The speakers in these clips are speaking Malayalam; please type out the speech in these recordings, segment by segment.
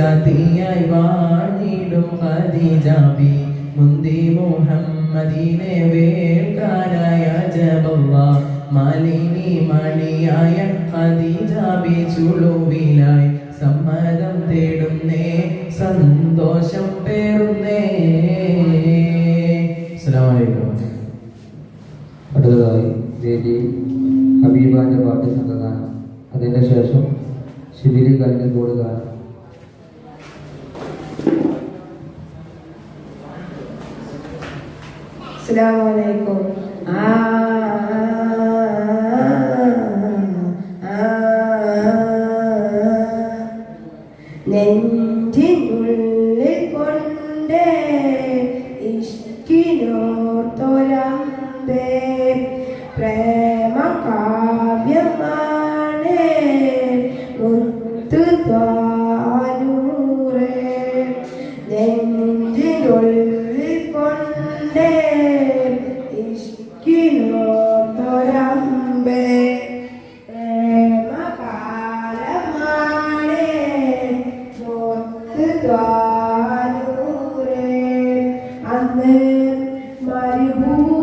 ജാതിയായി വാഴിടും ഹദിജാബി മുന്തി മുഹമ്മദിനെ വേൾക്കാനായ ജബല്ല മാലിനി മണിയായ ഹദിജാബി ചുളുവിലായി സമ്മതം തേടുന്നേ സന്തോഷം പേറുന്നേ. അടുത്തതായി വേദിയിൽ ഹബീബാന്റെ പാട്ട് സംഘഗാനം. അതിന് ശേഷം ശിബിരി കഴിഞ്ഞ കൂടുതലാണ് Assalamu alaikum. Ah. മരുഭൂ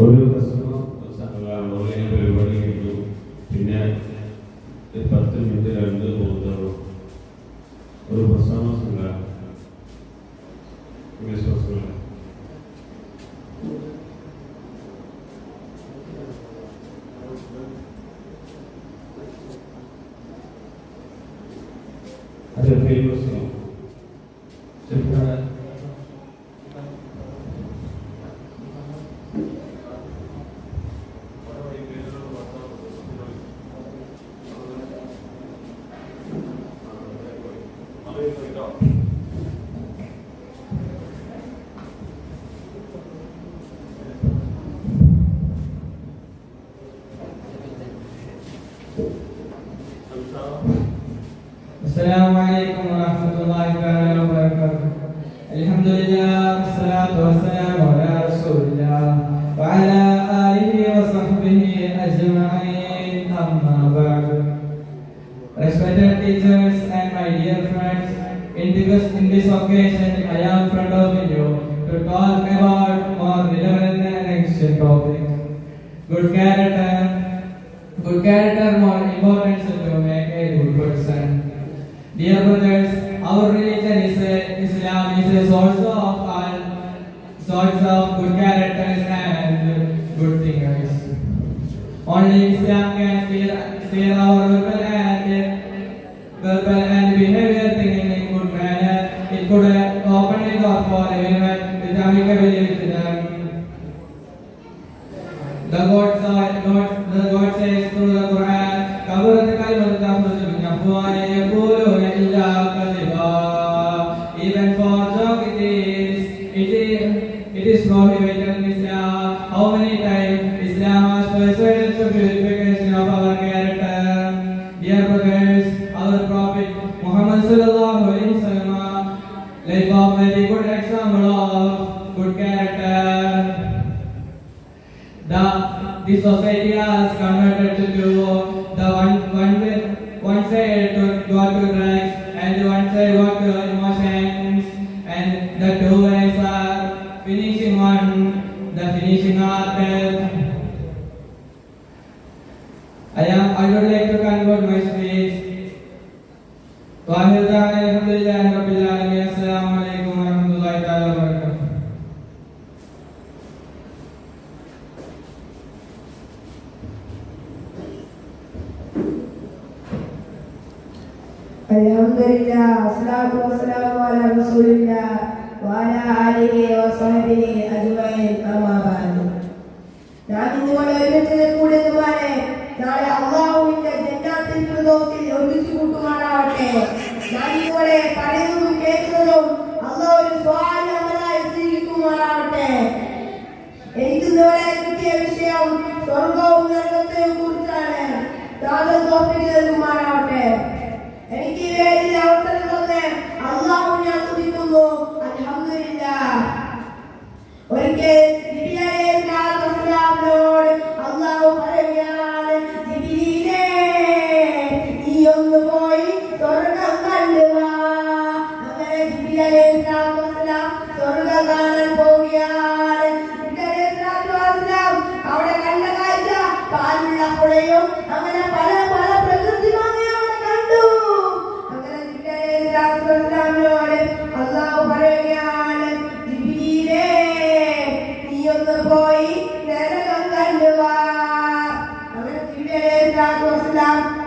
Foi o. Señor. character. Good character more important to make a good person. Dear brothers, our religion is a, Islam is a source of all sorts of good characters and good things Only Islam can steer, steer our verbal and verbal and behavior thinking in good manner. It could open the door for everyone with amicability. Swami Vitannisya, how many times Islam has persuaded the purification of our character. Dear brothers, our Prophet Muhammad Sallallahu Alaihi Wasallam life of very good example of good character. The, the society has converted to the one, one, one side to go to drugs and one side go to emotions and the two ways are on the finishing art. I am already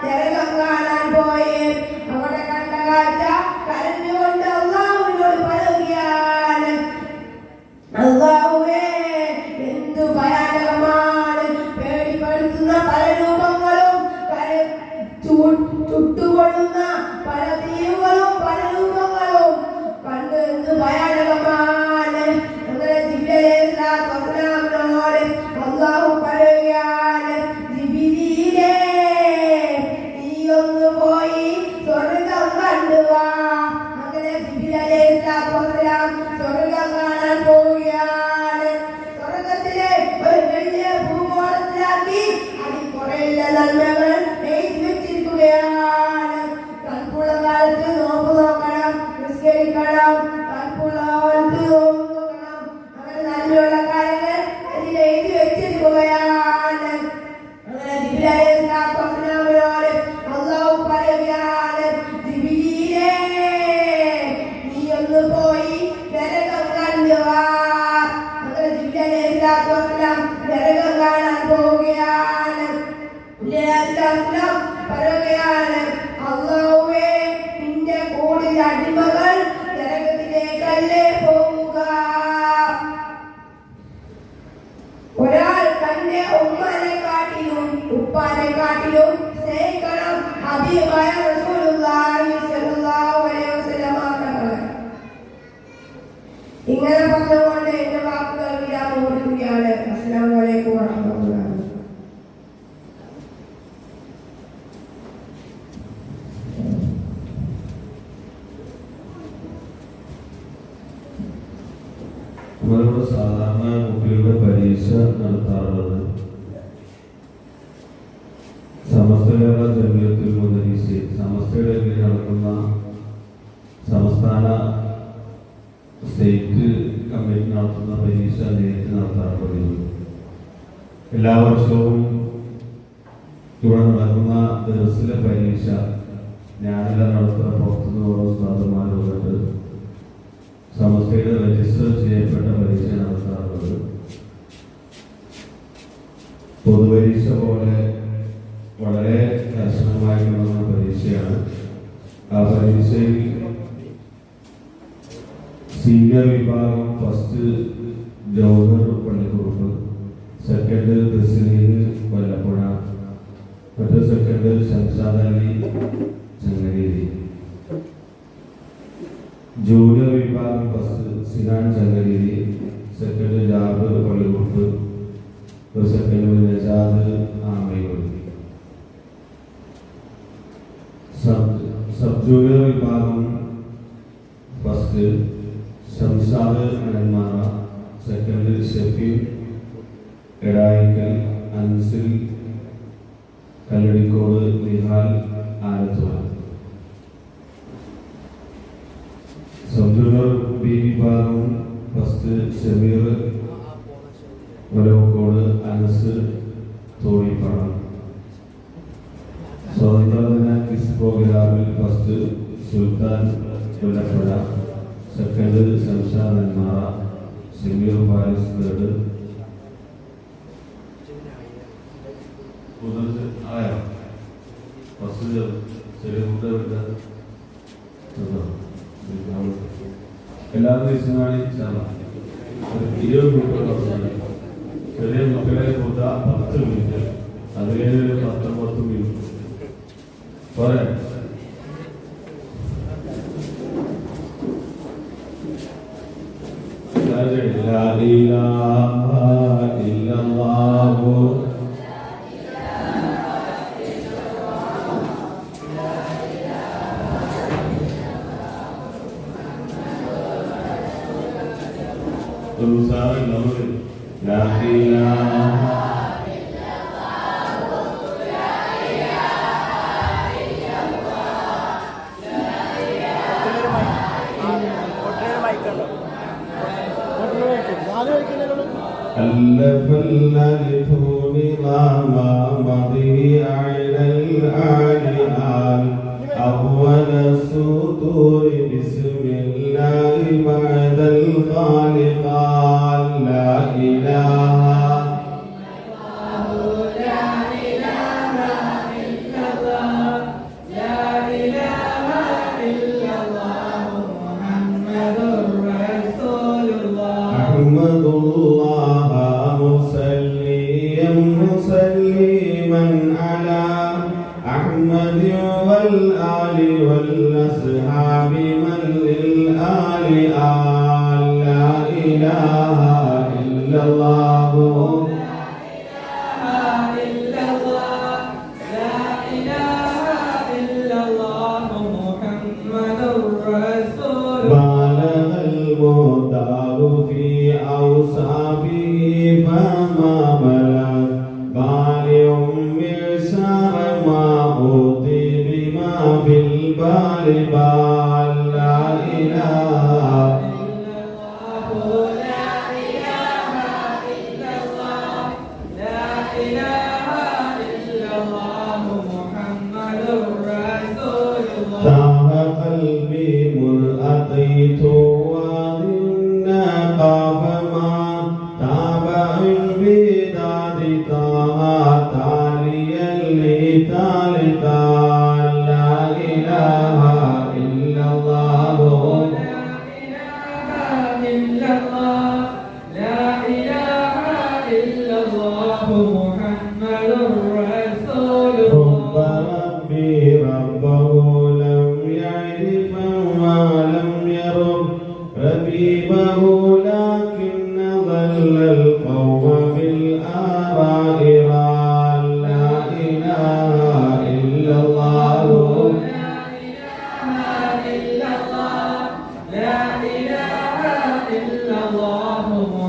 Telangana state committee നടത്തുന്ന പരീക്ഷ നേരിട്ട് നടത്താറുള്ളത് എല്ലാ വർഷവും ഇവിടെ നടക്കുന്ന ദിവസത്തിലെ പരീക്ഷ ഞാനെല്ലാം നടത്തുന്ന പുറത്തുനിന്ന് ഓരോ ഉസ്താദുമാരുമായിട്ട് സമസ്തയുടെ രജിസ്റ്റർ ചെയ്യപ്പെട്ട പരീക്ഷ നടത്താറുള്ളത്. പൊതുപരീക്ഷ പോലെ വളരെ കർശനമായി നടന്ന പരീക്ഷയാണ്. ആ പരീക്ഷയിൽ സീനിയർ വിഭാഗം ഫസ്റ്റ് ജവഹർ പള്ളിക്കുറുപ്പ് സെക്കൻഡ് തസ്ലീം കൊല്ലപ്പുഴ മറ്റേ സെക്കൻഡ് ശംഷാദ് ചങ്ങനേരി. ജൂനിയർ വിഭാഗം ബസ് സിനാൻ ചങ്ങനേരി സെക്കൻഡ് ജാബ് പള്ളിക്കുറുപ്പ് ഒരു second Najad Amayur sub sub junior വിഭാഗം first Shamshad Nenmara second Shefeer Edaikkal Ansil Kalladikode Nihal Alathuva sub junior B വിഭാഗം ഫസ്റ്റ് ഷമീർ ഒലവക്കോട് അനസ് തോണിപ്പാടം സ്വാതന്ത്ര്യദിന ക്വിസ് പ്രോഗ്രാമിൽ first Sultan Kollappuzha second Shamsha Nenmara Shameer palace third ആയോ? ഫസ്റ്റ് എല്ലാവരും ഇരുപത് മിനിറ്റ് ചെറിയ മക്കളെ കൂട്ട പത്ത് മിനിറ്റ് അതിലെ പത്തൊമ്പത് മിനിറ്റ് പോരെ لا إله إلا الله Senhor, em God. falar com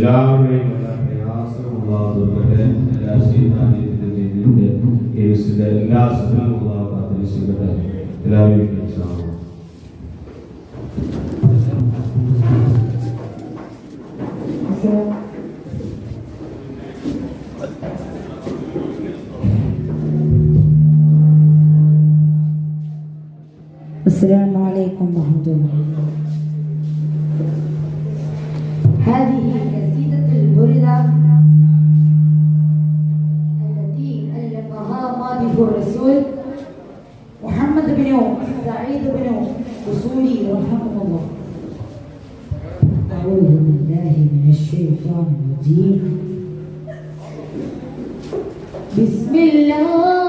എല്ലാവരുടെയും എല്ലാ പ്രയാസവും ഉള്ളതാകട്ടെ എല്ലാ ശ്രീനാഥ്യത്തിന്റെ യേശുവിന്റെ എല്ലാ സുഖങ്ങളും ഉള്ളതാകട്ടെ എല്ലാവരും سعيد رحمه الله. أعوذ بالله من الشيطان الرجيم. بسم الله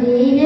dele.